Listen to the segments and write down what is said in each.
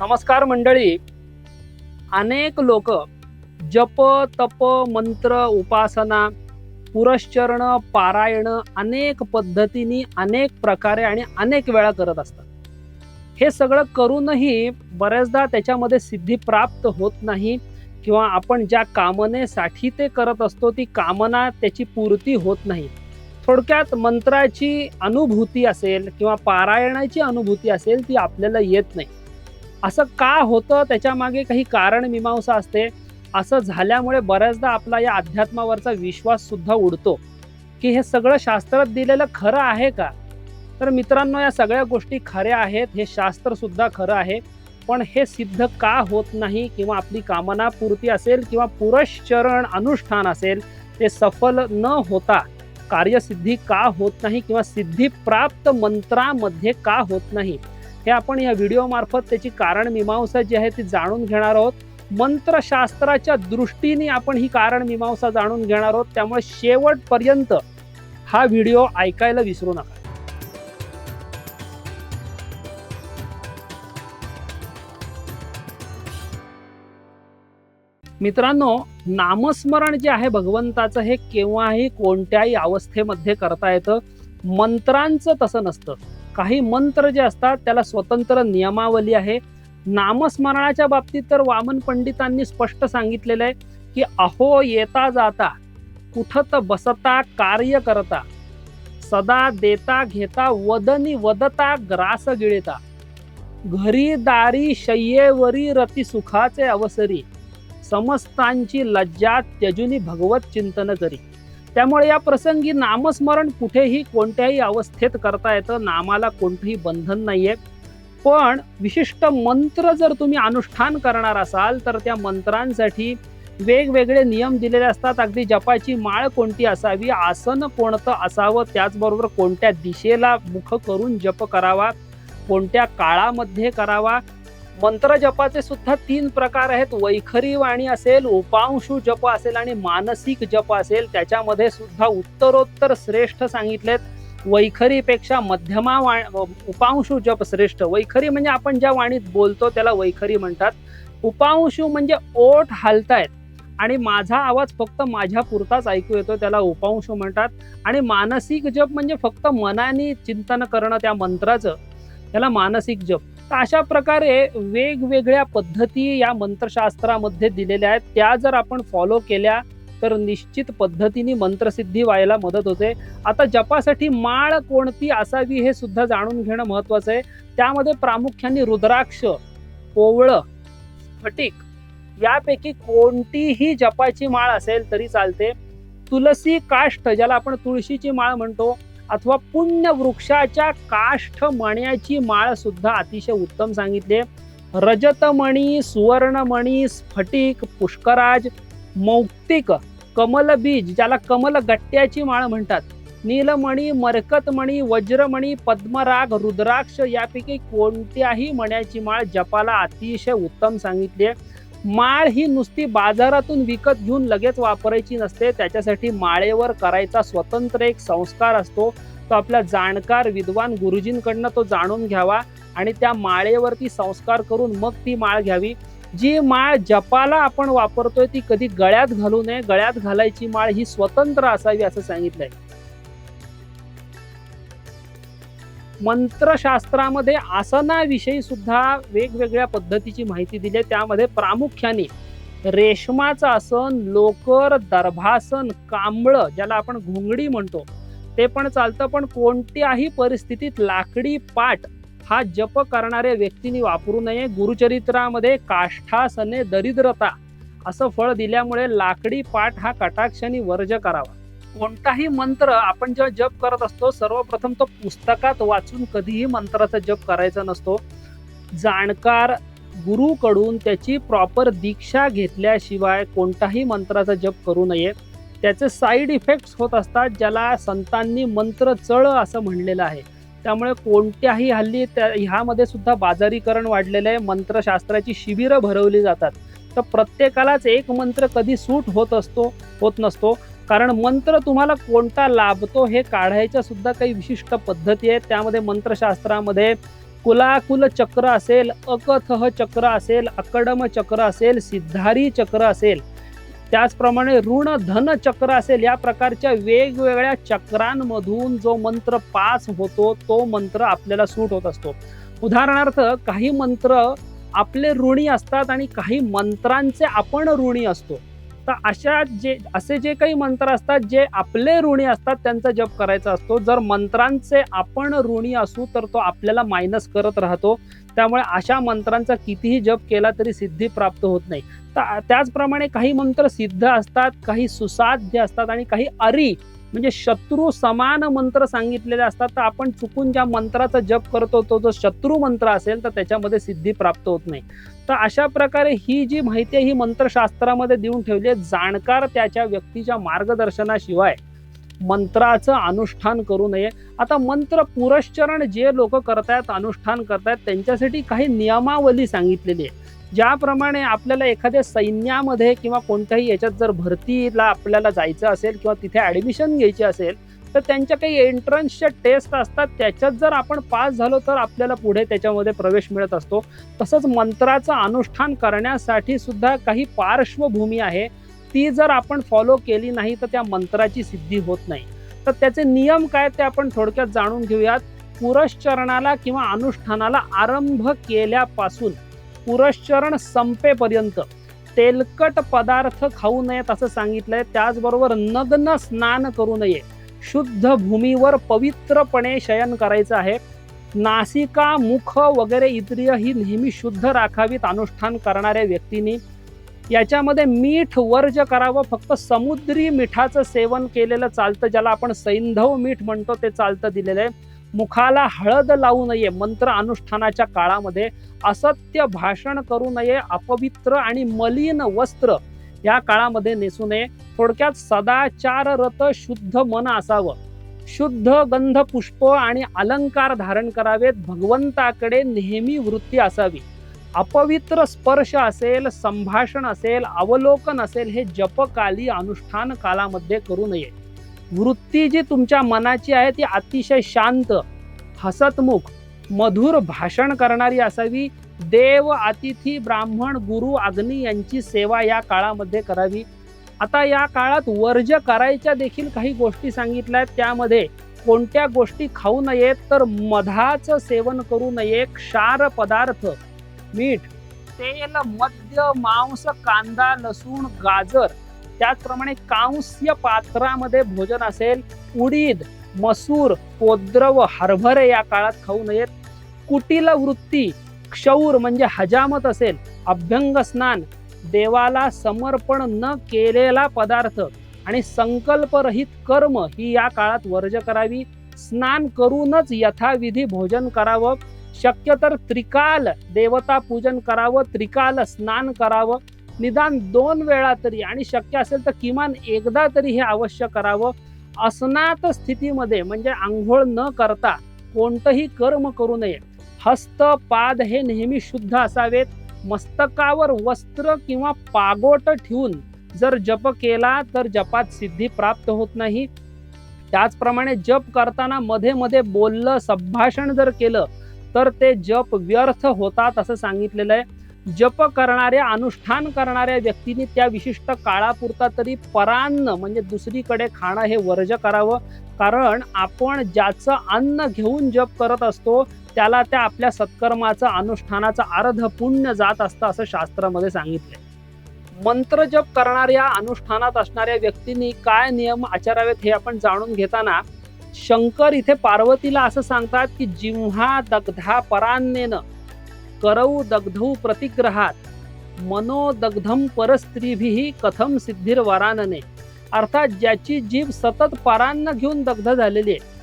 नमस्कार मंडळी. अनेक लोक जप तप मंत्र उपासना पुरश्चरण पारायण अनेक पद्धतीने अनेक प्रकारे आणि अनेक वेळा करत असतात. हे सगळं करूनही बऱ्याचदा त्याच्यामध्ये सिद्धी प्राप्त होत नाही किंवा आपण ज्या कामनेसाठी ते करत असतो ती कामना त्याची पूर्ती होत नाही. थोडक्यात मंत्राची अनुभूती असेल किंवा पारायणाची अनुभूती असेल ती आपल्याला येत नाही. असं का होतं? त्याच्यामागे काही कारण मीमांसा असते. असं झाल्यामुळे बऱ्याचदा आपला या अध्यात्मावरचा विश्वास सुद्धा उडतो. की हे सगळं शास्त्रात दिलेलं खरं आहे का? तर मित्रांनो या सगळ्या गोष्टी खऱ्या आहेत. हे शास्त्र सुद्धा खरं आहे. पण हे सिद्ध का होत नाही? किंवा आपली कामना पूर्ती असेल किंवा पुरश्चरण अनुष्ठान असेल ते सफल न होता कार्यसिद्धी का होत नाही? किंवा सिद्धी प्राप्त मंत्रामध्ये का होत नाही? हे आपण या व्हिडिओ मार्फत त्याची कारण मीमांसा जी आहे ती जाणून घेणार आहोत. मंत्रशास्त्राच्या दृष्टीने आपण ही कारण मीमांसा जाणून घेणार आहोत. त्यामुळे शेवटपर्यंत हा व्हिडिओ ऐकायला विसरू नका. मित्रांनो नामस्मरण जे आहे भगवंताचं हे केव्हाही कोणत्याही अवस्थेमध्ये करता येतं. मंत्रांचं तसं नसतं. काही मंत्र जे असतात त्याला स्वतंत्र नियमावली आहे. नामस्मरणाच्या बाबतीत तर वामन पंडितांनी स्पष्ट सांगितलेलं आहे की अहो येता जाता कुठत बसता कार्य करता सदा देता घेता वदनी वदता ग्रास गिळता. घरी दारी शय्येवरी रती सुखाचे अवसरी समस्तांची लज्जा त्यजुनी भगवत चिंतन करी त्यामुळे या प्रसंगी नामस्मरण कुठेही कोणत्याही अवस्थेत करता येतं. नामाला कोणतंही बंधन नाहीये. पण विशिष्ट मंत्र जर तुम्ही अनुष्ठान करणार असाल तर त्या मंत्रांसाठी वेगवेगळे नियम दिलेले असतात. अगदी जपाची माळ कोणती असावी आसन कोणतं असावं त्याचबरोबर कोणत्या दिशेला मुख करून जप करावा कोणत्या काळामध्ये करावा मंत्र जपाचे सुद्धा तीन प्रकार आहेत. वैखरी वाणी असेल उपांशु जप असेल आणि मानसिक जप असेल त्याच्यामध्ये सुद्धा उत्तरोत्तर श्रेष्ठ सांगितलेत. वैखरीपेक्षा मध्यमा वा उपांशु जप श्रेष्ठ. वैखरी म्हणजे आपण ज्या वाणीत बोलतो त्याला वैखरी म्हणतात. उपांशु म्हणजे ओठ हालतायत आणि माझा आवाज फक्त माझ्या पुरताच ऐकू येतो त्याला उपांशु म्हणतात. आणि मानसिक जप म्हणजे फक्त मनाने चिंतन करणं त्या मंत्राचं. त्याला मानसिक जप. तर अशा प्रकारे वेगवेगळ्या पद्धती या मंत्रशास्त्रामध्ये दिलेल्या आहेत. त्या जर आपण फॉलो केल्या तर निश्चित पद्धतीने मंत्रसिद्धी व्हायला मदत होते. आता जपासाठी माळ कोणती असावी हे सुद्धा जाणून घेणं महत्वाचं आहे. त्यामध्ये प्रामुख्याने रुद्राक्ष कोवळं स्फटिक यापैकी कोणतीही जपाची माळ असेल तरी चालते. तुलसी काष्ठ ज्याला आपण तुळशीची माळ म्हणतो अथवा पुण्य वृक्षाच्या काष्ठ मण्याची माळ सुद्धा अतिशय उत्तम सांगितले. रजतमणी सुवर्णमणी स्फटिक पुष्कराज मौक्तिक कमलबीज ज्याला कमल गट्ट्याची माळ म्हणतात. नीलमणी मरकतमणी वज्रमणी पद्मराग रुद्राक्ष यापैकी कोणत्याही मण्याची माळ जपाला अतिशय उत्तम सांगितली. माळ ही नुसती बाजारातून विकत घेऊन लगेच वापरायची नसते. त्याच्यासाठी माळेवर करायचा स्वतंत्र एक संस्कार असतो. तो आपल्या जाणकार विद्वान गुरुजींकडनं तो जाणून घ्यावा आणि त्या माळेवरती संस्कार करून मग ती माळ घ्यावी. जी माळ जपाला आपण वापरतोय ती कधी गळ्यात घालू नये. गळ्यात घालायची माळ ही स्वतंत्र असावी असं सांगितलंय. मंत्रशास्त्रामध्ये आसनाविषयी सुद्धा वेगवेगळ्या पद्धतीची माहिती दिली आहे. त्यामध्ये प्रामुख्याने रेशमाचं आसन लोकर दर्भासन कांबळं ज्याला आपण घोंगडी म्हणतो ते पण चालतं. पण कोणत्याही परिस्थितीत लाकडी पाठ हा जप करणाऱ्या व्यक्तीने वापरू नये. गुरुचरित्रामध्ये काष्ठासने दरिद्रता असं फळ दिल्यामुळे लाकडी पाठ हा कटाक्षाने वर्ज करावा. कोणताही मंत्र आपण जेव्हा जप करत असतो सर्वप्रथम तो पुस्तकात वाचून कधीही मंत्राचा जप करायचा नसतो. जाणकार गुरुकडून त्याची प्रॉपर दीक्षा घेतल्याशिवाय कोणताही मंत्राचा जप करू नये. त्याचे साईड इफेक्ट्स होत असतात ज्याला संतांनी मंत्र चळ असं म्हणलेलं आहे. त्यामुळे कोणत्याही हल्ली त्या ह्यामध्ये सुद्धा बाजारीकरण वाढलेलं आहे. मंत्रशास्त्राची शिबिरं भरवली जातात. तर प्रत्येकालाच एक मंत्र कधी सूट होत असतो होत नसतो. कारण मंत्र तुम्हाला कोणता लाभतो हे काढायच्या सुद्धा काही विशिष्ट पद्धती आहेत. त्यामध्ये मंत्रशास्त्रामध्ये कुलाकुल चक्र असेल अकथह चक्र असेल अकडम चक्र असेल सिद्धारी चक्र असेल त्याचप्रमाणे ऋण धन चक्र असेल या प्रकारच्या वेगवेगळ्या चक्रांमधून जो मंत्र पास होतो तो मंत्र आपल्याला सूट होत असतो. उदाहरणार्थ काही मंत्र आपले ऋणी असतात आणि काही मंत्रांचे आपण ऋणी असतो. तर अशा जे असे जे काही मंत्र असतात जे आपले ऋणी असतात त्यांचा जप करायचा असतो. जर मंत्रांचे आपण ऋणी असू तर तो आपल्याला मायनस करत राहतो. त्यामुळे अशा मंत्रांचा कितीही जप केला तरी सिद्धी प्राप्त होत नाही. तर त्याचप्रमाणे काही मंत्र सिद्ध असतात काही सुसाध्य असतात आणि काही अरी म्हणजे शत्रू समान मंत्र सांगितलेले असतात तर आपण चुकून ज्या मंत्राचा जप करतो तो जो शत्रू मंत्र असेल तर त्याच्यामध्ये सिद्धी प्राप्त होत नाही. तर अशा प्रकारे ही जी माहिती आहे ही मंत्रशास्त्रामध्ये देऊन ठेवली आहे जाणकार त्याच्या व्यक्तीच्या मार्गदर्शनाशिवाय मंत्राचं अनुष्ठान करू नये. आता मंत्र पुरश्चरण जे लोक करतायत अनुष्ठान करतायत त्यांच्यासाठी काही नियमावली सांगितलेली आहे. ज्याप्रमाणे आपल्याला एखाद्या सैन्यामध्ये किंवा कोणत्याही याच्यात जर भरतीला आपल्याला जायचं असेल किंवा तिथे ॲडमिशन घ्यायची असेल तर त्यांच्या काही एंट्रन्सच्या टेस्ट असतात. त्याच्यात जर आपण पास झालो तर आपल्याला पुढे त्याच्यामध्ये प्रवेश मिळत असतो. तसंच मंत्राचं अनुष्ठान करण्यासाठी सुद्धा काही पार्श्वभूमी आहे. ती जर आपण फॉलो केली नाही तर त्या मंत्राची सिद्धी होत नाही. तर त्याचे नियम काय ते आपण थोडक्यात जाणून घेऊयात. पुरश्चरणाला किंवा अनुष्ठानाला आरंभ केल्यापासून पुरश्चरण संपेपर्यंत तेलकट पदार्थ खाऊ नयेत असं सांगितलंय. त्याचबरोबर नग्न स्नान करू नये. शुद्ध भूमीवर पवित्रपणे शयन करायचं आहे. नासिका मुख वगैरे इंद्रिय ही नेहमी शुद्ध राखावीत अनुष्ठान करणाऱ्या व्यक्तींनी. याच्यामध्ये मीठ वर्ज करावं फक्त समुद्री मिठाचं सेवन केलेलं चालतं ज्याला आपण सैंधव मीठ म्हणतो ते चालतं दिलेलं आहे. मुखाला हळद लावू नये मंत्र अनुष्ठानाच्या काळामध्ये असत्य भाषण करू नये अपवित्र आणि मलिन वस्त्र या काळामध्ये नेसू नये. थोडक्यात सदाचार रत शुद्ध मन असावं. शुद्ध गंध पुष्प आणि अलंकार धारण करावेत. भगवंताकडे नेहमी वृत्ती असावी. अपवित्र स्पर्श असेल संभाषण असेल अवलोकन असेल हे जपकाली अनुष्ठान कालामध्ये करू नये. वृत्ती जी तुमच्या मनाची आहे ती अतिशय शांत हसतमुख मधुर भाषण करणारी असावी. देव अतिथी ब्राह्मण गुरु अग्नी यांची सेवा या काळामध्ये करावी. आता या काळात वर्ज करायच्या देखील काही गोष्टी सांगितल्या आहेत त्यामध्ये कोणत्या गोष्टी खाऊ नयेत तर मधाचं सेवन करू नये. क्षार पदार्थ मीठ तेल मद्य मांस कांदा लसूण गाजर त्याचप्रमाणे कांस्य पात्रामध्ये भोजन असेल उडीद मसूर पोद्रव हरभरे या काळात खाऊ नयेत. कुटील वृत्ती क्षौर म्हणजे हजामत असेल अभ्यंग स्नान देवाला समर्पण न केलेला पदार्थ आणि संकल्परहित कर्म ही या काळात वर्ज करावी. स्नान करूनच यथाविधी भोजन करावं. शक्य तर त्रिकाल देवता पूजन करावं त्रिकाल स्नान करावं. निदान दोन वेळा तरी आणि शक्य असेल तर किमान एकदा तरी हे अवश्य करावं. अस्नात स्थितीमध्ये म्हणजे आंघोळ न करता कोणतंही कर्म करू नये. हस्त पाद हे नेहमी शुद्ध असावेत. मस्तकावर वस्त्र किंवा पागोट ठेवून जर जप केला तर जपात सिद्धी प्राप्त होत नाही. त्याचप्रमाणे जप करताना मध्ये मध्ये बोललं संभाषण जर केलं तर ते जप व्यर्थ होतात असं सांगितलेलं आहे. जप करणाऱ्या अनुष्ठान करणाऱ्या व्यक्तींनी त्या विशिष्ट काळापुरता तरी परान्न म्हणजे दुसरीकडे खाणं हे वर्ज करावं. कारण आपण ज्याचं अन्न घेऊन जप करत असतो त्याला त्या आपल्या सत्कर्माचं अनुष्ठानाचं अर्ध पुण्य जात असतं असं शास्त्रामध्ये सांगितलंय. मंत्र जप करणाऱ्या अनुष्ठानात असणाऱ्या व्यक्तींनी काय नियम आचरावेत हे आपण जाणून घेताना शंकर इथे पार्वतीला असं सांगतात की जिव्हा दग्धा परान्नेनं करौ दग्धौ प्रतिग्रहात। मनोदग्धम परस्त्रीभिही कथम सिद्धिर वरानने अर्थात ज्याची जीभ सतत परान्न घेऊन दग्ध झालेली आहे।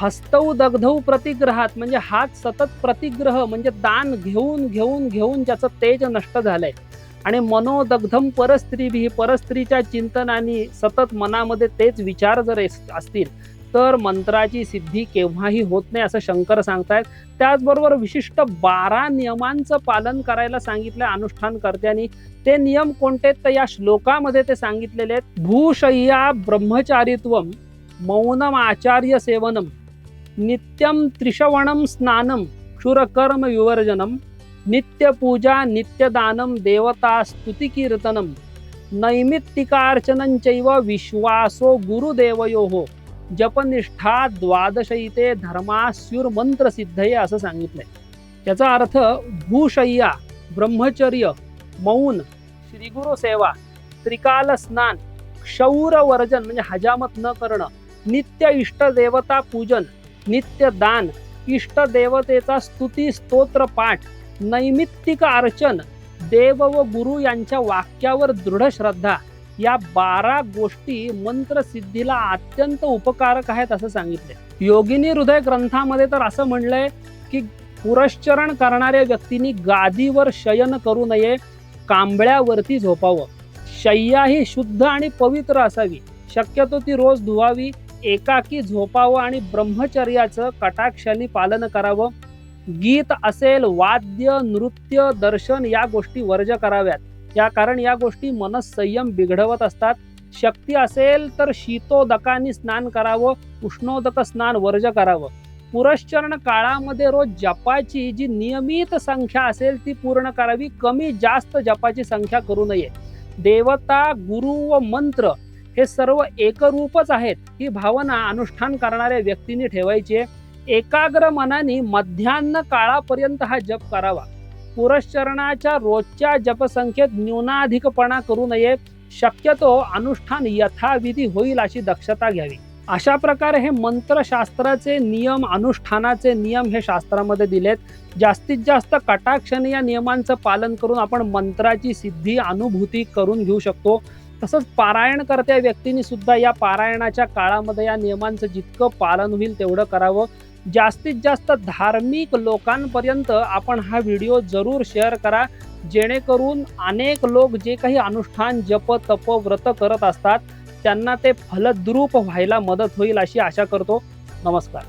हस्तौ दग्धौ प्रतिग्रहात म्हणजे हात सतत प्रतिग्रह म्हणजे दान घेऊन घेऊन घेऊन ज्याचं तेज नष्ट झालंय. आणि मनोदग्धम परस्त्रीभी परस्त्रीच्या चिंतनाने सतत मनामध्ये तेच विचार जर असतील तर मंत्राची सिद्धी केव्हाही होत नाही असं शंकर सांगतायत. त्याचबरोबर विशिष्ट बारा नियमांचं पालन करायला सांगितलं अनुष्ठानकर्त्यांनी. ते नियम कोणते तर या श्लोकामध्ये ते सांगितलेले आहेत. भूशय्या ब्रह्मचारित्व मौनम आचार्य सेवनम नित्यम त्रिशवणम स्नानम क्षुरकर्म विवर्जनम नित्यपूजा नित्यदानम देवता स्तुतिकीर्तनम नैमित्तिकार्चनंचैव विश्वासो गुरुदेवयो जपनिष्ठा द्वादशैते धर्मास्युर्मंत्र सिद्धये असं सांगितलंय. त्याचा अर्थ भूशय्या ब्रह्मचर्य मौन श्रीगुरु सेवा त्रिकाल स्नान क्षौरवर्जन म्हणजे हजामत न करणं नित्य इष्टदेवता पूजन नित्य दान इष्टदेवतेचा स्तुती स्तोत्र पाठ नैमित्तिक अर्चन देव व गुरु यांच्या वाक्यावर दृढ श्रद्धा या बारा गोष्टी मंत्रसिद्धीला अत्यंत उपकारक आहेत असं सांगितले योगिनी हृदय ग्रंथामध्ये तर असं म्हणलंय की पुरश्चरण करणाऱ्या व्यक्तींनी गादीवर शयन करू नये कांबळ्यावरती झोपावं. शय्या ही शुद्ध आणि पवित्र असावी. शक्यतो ती रोज धुवावी एकाकी झोपावं आणि ब्रह्मचर्याचं कटाक्षाने पालन करावं. गीत असेल वाद्य नृत्य दर्शन या गोष्टी वर्ज कराव्यात. या कारण या गोष्टी मनसंयम बिघडवत असतात. शक्ती असेल तर शीतोदकानी स्नान करावं उष्णोदक स्नान वर्ज करावं. पुरश्चरण काळामध्ये रोज जपाची जी नियमित संख्या असेल ती पूर्ण करावी कमी जास्त जपाची संख्या करू नये. देवता गुरु व मंत्र हे सर्व एकरूपच आहेत ही भावना अनुष्ठान करणाऱ्या व्यक्तींनी ठेवायची एकाग्र मनाने मध्यान्ह काळापर्यंत हा जप करावा. पुरश्चरणाच्या रोजच्या जपसंख्येत न्यूनाधिकपणा करू नये. शक्यतो अनुष्ठान यथाविधी होईल अशी दक्षता घ्यावी. अशा प्रकारे हे मंत्रशास्त्राचे नियम अनुष्ठानाचे नियम हे शास्त्रामध्ये दिलेत. जास्तीत जास्त कटाक्षने या नियमांचं पालन करून आपण मंत्राची सिद्धी अनुभूती करून घेऊ शकतो. तसंच पारायण करत्या व्यक्तींनी सुद्धा या पारायणाच्या काळामध्ये या नियमांचं जितकं पालन होईल तेवढं करावं. जास्तीत जास्त धार्मिक लोकांपर्यंत आपण हा व्हिडिओ जरूर शेअर करा जेणेकरून अनेक लोक जे काही अनुष्ठान जप तप व्रत करत असतात त्यांना ते फलद्रूप व्हायला मदत होईल अशी आशा करतो. नमस्कार.